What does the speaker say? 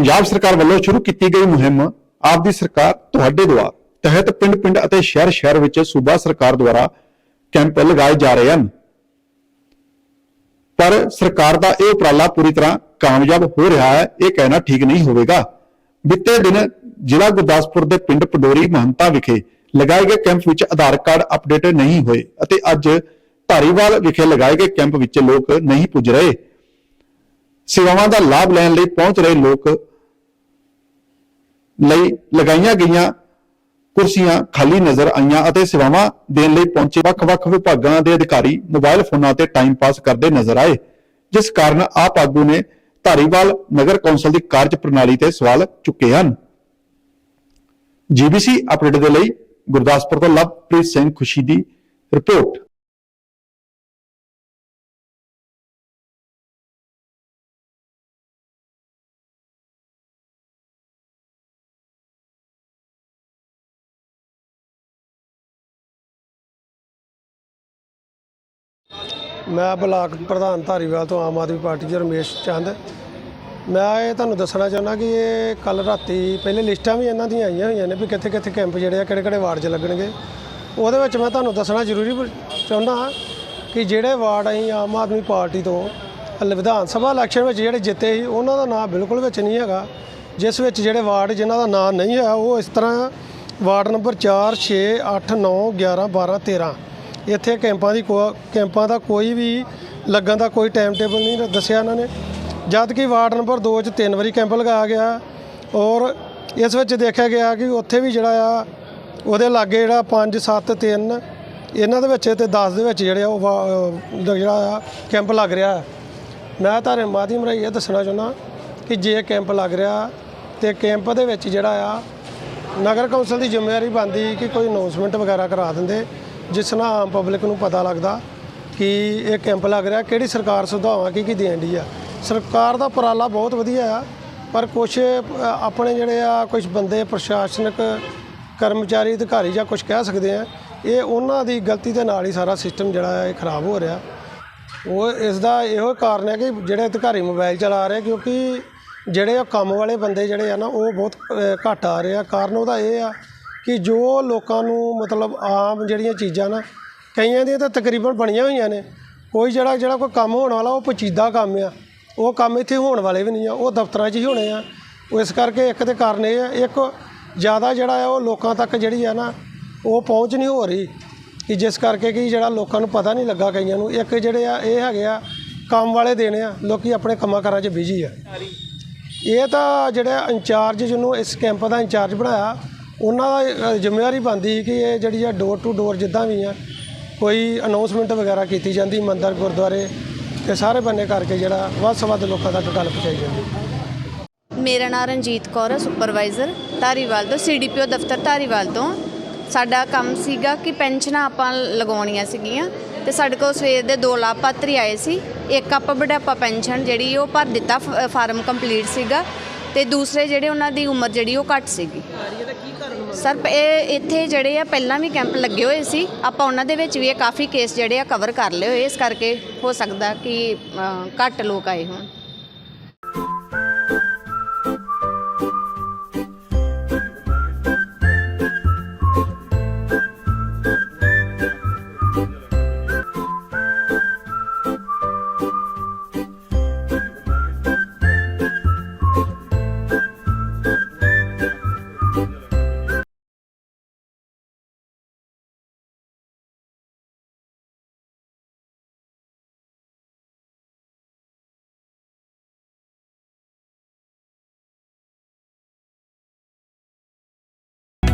ਪੰਜਾਬ ਸਰਕਾਰ ਵੱਲੋਂ ਸ਼ੁਰੂ ਕੀਤੀ ਗਈ ਮੁਹਿੰਮ ਆਪਦੀ ਸਰਕਾਰ ਤੁਹਾਡੇ ਦੁਆਰ, ਤਹਿਤ ਪਿੰਡ-ਪਿੰਡ ਅਤੇ ਸ਼ਹਿਰ-ਸ਼ਹਿਰ ਵਿੱਚ ਸੂਬਾ ਸਰਕਾਰ ਦੁਆਰਾ ਕੈਂਪ ਲਗਾਏ ਜਾ ਰਹੇ ਹਨ। ਪਰ ਸਰਕਾਰ ਦਾ ਇਹ ਉਪਰਾਲਾ ਪੂਰੀ ਤਰ੍ਹਾਂ ਕਾਮਯਾਬ ਹੋ ਰਿਹਾ ਹੈ, ਇਹ ਕਹਿਣਾ ਠੀਕ ਨਹੀਂ ਹੋਵੇਗਾ। ਬੀਤੇ ਦਿਨ ਜ਼ਿਲ੍ਹਾ ਗੁਰਦਾਸਪੁਰ ਦੇ ਪਿੰਡ ਪਡੋਰੀ ਮਹੰਤਾ ਵਿਖੇ ਲਗਾਏ ਗਏ ਕੈਂਪ ਵਿੱਚ ਆਧਾਰ ਕਾਰਡ ਅਪਡੇਟ ਨਹੀਂ ਹੋਏ ਅਤੇ ਅੱਜ ਧਾਰੀਵਾਲ ਵਿਖੇ ਲਗਾਏ ਗਏ ਕੈਂਪ ਵਿੱਚ ਲੋਕ ਨਹੀਂ ਪੁੱਜ ਰਹੇ। ਸੇਵਾਵਾਂ ਦਾ ਲਾਭ ਲੈਣ ਲਈ ਪਹੁੰਚ ਰਹੇ ਲੋਕ ਲਈ ਲਗਾਈਆਂ ਗਈਆਂ ਕੁਰਸੀਆਂ ਖਾਲੀ ਨਜ਼ਰ ਆਈਆਂ ਅਤੇ ਸੇਵਾਵਾਂ ਦੇਣ ਲਈ ਪਹੁੰਚੇ ਵੱਖ-ਵੱਖ ਵਿਭਾਗਾਂ ਦੇ ਅਧਿਕਾਰੀ ਮੋਬਾਈਲ ਫੋਨਾਂ ਤੇ ਟਾਈਮ ਪਾਸ ਕਰਦੇ ਨਜ਼ਰ ਆਏ, ਜਿਸ ਕਾਰਨ ਆਪ ਆਗੂ ਨੇ ਧਾਰੀਵਾਲ ਨਗਰ ਕੌਂਸਲ ਦੀ ਕਾਰਜ ਪ੍ਰਣਾਲੀ ਤੇ ਸਵਾਲ ਚੁੱਕੇ ਹਨ। ਜੀਬੀਸੀ ਅਪਡੇਟ ਦੇ ਲਈ ਗੁਰਦਾਸਪੁਰ ਤੋਂ ਲਵਪ੍ਰੀਤ ਸਿੰਘ ਖੁਸ਼ੀ ਦੀ ਰਿਪੋਰਟ। ਮੈਂ ਬਲਾਕ ਪ੍ਰਧਾਨ ਧਾਰੀਵਾਲ ਤੋਂ ਆਮ ਆਦਮੀ ਪਾਰਟੀ ਦੇ ਰਮੇਸ਼ ਚੰਦ। ਮੈਂ ਇਹ ਤੁਹਾਨੂੰ ਦੱਸਣਾ ਚਾਹੁੰਦਾ ਕਿ ਇਹ ਕੱਲ ਰਾਤੀ ਪਹਿਲੇ ਲਿਸਟਾਂ ਵੀ ਇਹਨਾਂ ਦੀਆਂ ਆਈਆਂ ਹੋਈਆਂ ਨੇ ਵੀ ਕਿੱਥੇ ਕਿੱਥੇ ਕੈਂਪ ਜਿਹੜੇ ਆ ਕਿਹੜੇ ਕਿਹੜੇ ਵਾਰਡ 'ਚ ਲੱਗਣਗੇ। ਉਹਦੇ ਵਿੱਚ ਮੈਂ ਤੁਹਾਨੂੰ ਦੱਸਣਾ ਜ਼ਰੂਰੀ ਚਾਹੁੰਦਾ ਹਾਂ ਕਿ ਜਿਹੜੇ ਵਾਰਡ ਅਸੀਂ ਆਮ ਆਦਮੀ ਪਾਰਟੀ ਤੋਂ ਵਿਧਾਨ ਸਭਾ ਇਲੈਕਸ਼ਨ ਵਿੱਚ ਜਿਹੜੇ ਜਿੱਤੇ ਸੀ, ਉਹਨਾਂ ਦਾ ਨਾਂ ਬਿਲਕੁਲ ਵਿੱਚ ਨਹੀਂ ਹੈਗਾ। ਜਿਸ ਵਿੱਚ ਜਿਹੜੇ ਵਾਰਡ ਜਿਨ੍ਹਾਂ ਦਾ ਨਾਂ ਨਹੀਂ ਹੈ, ਉਹ ਇਸ ਤਰ੍ਹਾਂ ਵਾਰਡ ਨੰਬਰ 4 6 8 9 11 12 13 ਇੱਥੇ ਕੈਂਪਾਂ ਦੀ ਕੋ- ਕੈਂਪਾਂ ਦਾ ਕੋਈ ਵੀ ਲੱਗਣ ਦਾ ਕੋਈ ਟਾਈਮ ਟੇਬਲ ਨਹੀਂ ਦੱਸਿਆ ਇਹਨਾਂ ਨੇ ਜਦ ਕਿ ਵਾਰਡ ਨੰਬਰ 2 'ਚ ਤਿੰਨ ਵਾਰੀ ਕੈਂਪ ਲਗਾਇਆ ਗਿਆ ਔਰ ਇਸ ਵਿੱਚ ਦੇਖਿਆ ਗਿਆ ਕਿ ਉੱਥੇ ਵੀ ਜਿਹੜਾ ਆ, ਉਹਦੇ ਲਾਗੇ ਜਿਹੜਾ 5 7 3 ਇਹਨਾਂ ਦੇ ਵਿੱਚ ਤੇ 10 ਦੇ ਵਿੱਚ ਜਿਹੜੇ ਆ ਉਹ ਵਾ- ਜਿਹੜਾ ਆ ਕੈਂਪ ਲੱਗ ਰਿਹਾ ਹੈ। ਮੈਂ ਤੁਹਾਡੇ ਮਾਧਿਅਮ ਰਾਹੀਂ ਇਹ ਦੱਸਣਾ ਚਾਹੁੰਦਾ ਕਿ ਜੇ ਕੈਂਪ ਲੱਗ ਰਿਹਾ ਤੇ ਕੈਂਪ ਦੇ ਵਿੱਚ ਜਿਹੜਾ ਆ, ਨਗਰ ਕੌਂਸਲ ਦੀ ਜ਼ਿੰਮੇਵਾਰੀ ਬਣਦੀ ਕਿ ਕੋਈ ਅਨਾਉਂਸਮੈਂਟ ਵਗੈਰਾ ਕਰਾ ਦਿੰਦੇ ਜਿਸ ਨਾਲ ਆਮ ਪਬਲਿਕ ਨੂੰ ਪਤਾ ਲੱਗਦਾ ਕਿ ਇਹ ਕੈਂਪ ਲੱਗ ਰਿਹਾ, ਕਿਹੜੀ ਸਰਕਾਰ ਸੁਧਾਵਾਂ ਕੀ ਕੀ ਦੇਣ ਦੀ ਆ। ਸਰਕਾਰ ਦਾ ਉਪਰਾਲਾ ਬਹੁਤ ਵਧੀਆ ਆ, ਪਰ ਕੁਝ ਆਪਣੇ ਜਿਹੜੇ ਆ ਕੁਝ ਬੰਦੇ ਪ੍ਰਸ਼ਾਸਨਿਕ ਕਰਮਚਾਰੀ, ਅਧਿਕਾਰੀ ਜਾਂ ਕੁਝ ਕਹਿ ਸਕਦੇ ਆ, ਇਹ ਉਹਨਾਂ ਦੀ ਗਲਤੀ ਦੇ ਨਾਲ ਹੀ ਸਾਰਾ ਸਿਸਟਮ ਜਿਹੜਾ ਹੈ ਇਹ ਖਰਾਬ ਹੋ ਰਿਹਾ। ਉਹ ਇਸ ਦਾ ਇਹੋ ਕਾਰਨ ਹੈ ਕਿ ਜਿਹੜੇ ਅਧਿਕਾਰੀ ਮੋਬਾਈਲ ਚਲਾ ਰਹੇ, ਕਿਉਂਕਿ ਜਿਹੜੇ ਉਹ ਕੰਮ ਵਾਲੇ ਬੰਦੇ ਜਿਹੜੇ ਆ ਨਾ, ਉਹ ਬਹੁਤ ਘੱਟ ਆ ਰਹੇ ਆ। ਕਾਰਨ ਉਹਦਾ ਇਹ ਆ ਕਿ ਜੋ ਲੋਕਾਂ ਨੂੰ ਮਤਲਬ ਆਮ ਜਿਹੜੀਆਂ ਚੀਜ਼ਾਂ ਨਾ ਕਈਆਂ ਦੀਆਂ ਤਾਂ ਤਕਰੀਬਨ ਬਣੀਆਂ ਹੋਈਆਂ ਨੇ। ਕੋਈ ਜਿਹੜਾ ਜਿਹੜਾ ਕੋਈ ਕੰਮ ਹੋਣ ਵਾਲਾ ਉਹ ਪਚੀਦਾ ਕੰਮ ਆ। ਉਹ ਕੰਮ ਇੱਥੇ ਹੋਣ ਵਾਲੇ ਵੀ ਨਹੀਂ ਆ ਉਹ ਦਫ਼ਤਰਾਂ 'ਚ ਹੀ ਹੋਣੇ ਆ। ਉਹ ਇਸ ਕਰਕੇ ਇੱਕ ਤੇ ਕਾਰਨ ਇਹ ਆ ਇੱਕ ਜ਼ਿਆਦਾ ਜਿਹੜਾ ਆ ਉਹ ਲੋਕਾਂ ਤੱਕ ਜਿਹੜੀ ਆ ਨਾ ਉਹ ਪਹੁੰਚ ਨਹੀਂ ਹੋ ਰਹੀ। ਕਿ ਜਿਸ ਕਰਕੇ ਕਿ ਜਿਹੜਾ ਲੋਕਾਂ ਨੂੰ ਪਤਾ ਨਹੀਂ ਲੱਗਾ ਕਈਆਂ ਨੂੰ ਇੱਕ ਜਿਹੜੇ ਆ ਇਹ ਹੈਗੇ ਆ ਕੰਮ ਵਾਲੇ ਦੇਣੇ ਆ ਲੋਕੀ ਆਪਣੇ ਕੰਮਾਂ ਕਾਰਾਂ 'ਚ ਬਿਜ਼ੀ ਆ। ਇਹ ਤਾਂ ਜਿਹੜਾ ਇੰਚਾਰਜ ਜਿਹਨੂੰ ਇਸ ਕੈਂਪ ਦਾ ਇੰਚਾਰਜ ਬਣਾਇਆ ਉਹਨਾਂ ਦਾ ਜ਼ਿੰਮੇਵਾਰੀ ਬਣਦੀ ਸੀ ਕਿ ਇਹ ਜਿਹੜੀ ਆ ਡੋਰ ਟੂ ਡੋਰ ਜਿੱਦਾਂ ਵੀ ਆ, ਕੋਈ ਅਨਾਉਂਸਮੈਂਟ ਵਗੈਰਾ ਕੀਤੀ ਜਾਂਦੀ, ਮੰਦਰ, ਗੁਰਦੁਆਰੇ ਤੇ ਸਾਰੇ ਬੰਨੇ ਕਰਕੇ ਜਿਹੜਾ ਵੱਧ ਤੋਂ ਵੱਧ ਲੋਕਾਂ ਤੱਕ ਗੱਲ ਪਹੁੰਚਾਈ ਜਾਂਦੀ। ਮੇਰਾ ਨਾਮ ਰਣਜੀਤ ਕੌਰ ਹੈ ਸੁਪਰਵਾਈਜ਼ਰ ਧਾਰੀਵਾਲ ਤੋਂ ਸੀਡੀਪੀਓ ਦਫ਼ਤਰ ਧਾਰੀਵਾਲ ਤੋਂ। ਸਾਡਾ ਕੰਮ ਸੀਗਾ ਕਿ ਪੈਨਸ਼ਨਾਂ ਆਪਾਂ ਲਗਾਉਣੀਆਂ ਸੀਗੀਆਂ ਤੇ ਸਾਡੇ ਕੋਲ ਸਵੇਰ ਦੇ ਦੋ ਲਾਭਪਾਤਰੀ ਆਏ ਸੀ, ਇੱਕ ਆਪਾਂ ਬੁਢਾਪਾ ਪੈਨਸ਼ਨ ਜਿਹੜੀ ਉਹ ਭਰ ਦਿੱਤਾ ਫਾਰਮ ਕੰਪਲੀਟ ਸੀਗਾ ਤੇ ਦੂਸਰੇ ਜਿਹੜੇ ਉਹਨਾਂ ਦੀ ਉਮਰ ਜਿਹੜੀ ਉਹ ਘੱਟ ਸੀਗੀ। ਸਰ ਪ- ਇਹ ਇੱਥੇ ਜਿਹੜੇ ਆ ਪਹਿਲਾਂ ਵੀ ਕੈਂਪ ਲੱਗੇ ਹੋਏ ਸੀ। ਆਪਾਂ ਉਹਨਾਂ ਦੇ ਵਿੱਚ ਵੀ ਇਹ ਕਾਫੀ ਕੇਸ ਜਿਹੜੇ ਆ ਕਵਰ ਕਰ ਲਏ ਹੋਏ। ਇਸ ਕਰਕੇ ਹੋ ਸਕਦਾ ਕਿ ਅ, ਘੱਟ ਲੋਕ ਆਏ ਹੋਣ।